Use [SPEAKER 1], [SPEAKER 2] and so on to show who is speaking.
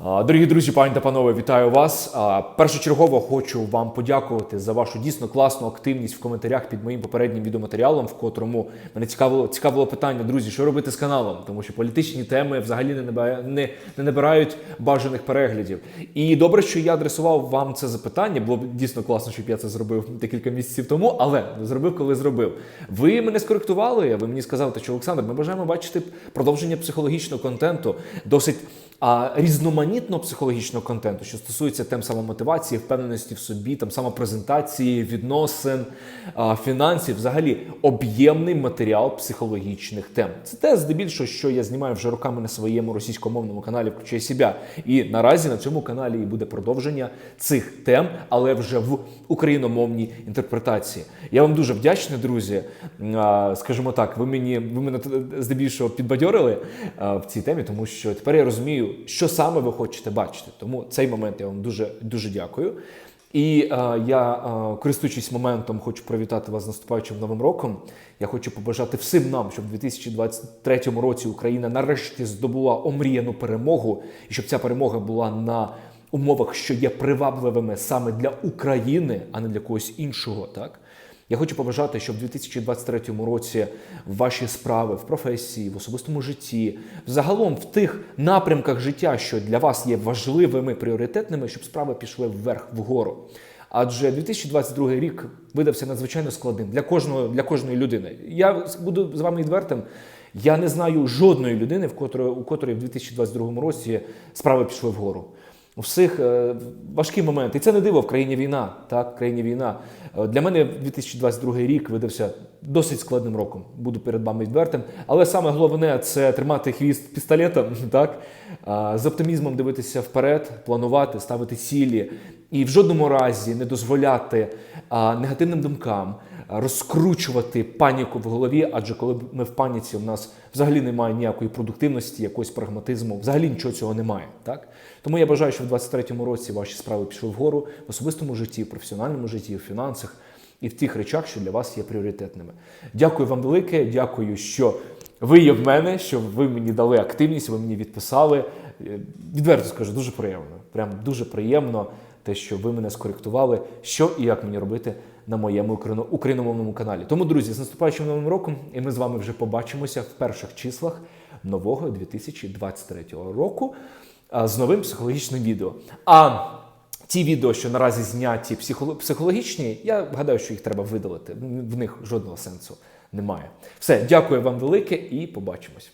[SPEAKER 1] Дорогі друзі, пані та панове, вітаю вас. Першочергово хочу вам подякувати за вашу дійсно класну активність в коментарях під моїм попереднім відеоматеріалом, в котрому мене цікавило цікавило питання, друзі, що робити з каналом, тому що політичні теми взагалі не не, не набирають бажаних переглядів. І добре, що я адресував вам це запитання. Було б дійсно класно, щоб я це зробив декілька місяців тому, але зробив, коли зробив. Ви мене скоректували. Ви мені сказали, що Олександр, ми бажаємо бачити продовження психологічного контенту, досить а, різноманітного психологічного контенту, що стосується тем самомотивації, впевненості в собі, там самопрезентації, відносин, фінансів, взагалі об'ємний матеріал психологічних тем. Це те, здебільшого, що я знімаю вже роками на своєму російськомовному каналі «Включай себе». І наразі на цьому каналі і буде продовження цих тем, але вже в україномовній інтерпретації. Я вам дуже вдячний, друзі. Скажімо так, ви мені ви мене здебільшого підбадьорили в цій темі, тому що тепер я розумію, що саме ви хочете бачити. Тому цей момент я вам дуже дуже дякую. І е, я, е, користуючись моментом, хочу привітати вас з наступаючим новим роком. Я хочу побажати всім нам, щоб у 2023 році Україна нарешті здобула омріяну перемогу, і щоб ця перемога була на умовах, що є привабливими саме для України, а не для когось іншого. Так я хочу побажати, щоб в 2023 році ваші справи в професії, в особистому житті, загалом в тих напрямках життя, що для вас є важливими пріоритетними, щоб справи пішли вверх вгору. Адже 2022 рік видався надзвичайно складним для кожного для кожної людини. Я буду з вами відвертим. Я не знаю жодної людини, в котрої, у котрої в 2022 році справи пішли вгору. У всіх е, важкі моменти. І це не диво в країні війна. Так, в країні війна. Е, Для мене 2022 рік видався досить складним роком. Буду перед вами відвертим. Але саме головне це тримати хвіст пістолетом, так? З оптимізмом дивитися вперед, планувати, ставити цілі і в жодному разі не дозволяти негативним думкам розкручувати паніку в голові. Адже коли ми в паніці, у нас взагалі немає ніякої продуктивності, якогось прагматизму, взагалі нічого цього немає. Так? Тому я бажаю, щоб в 2023 році ваші справи пішли вгору в особистому житті, в професіональному житті, в фінансах і в тих речах, що для вас є пріоритетними. Дякую вам велике. Дякую, що ви є в мене, що ви мені дали активність, ви мені відписали. Е, Відверто скажу, дуже приємно. Прям дуже приємно те, що ви мене скоректували, що і як мені робити на моєму україномовному каналі. Тому, друзі, з наступаючим новим роком, і ми з вами вже побачимося в перших числах нового 2023 року з новим психологічним відео. А ті відео, що наразі зняті психологічні, я гадаю, що їх треба видалити. В них жодного сенсу немає. Все, дякую вам велике і побачимось.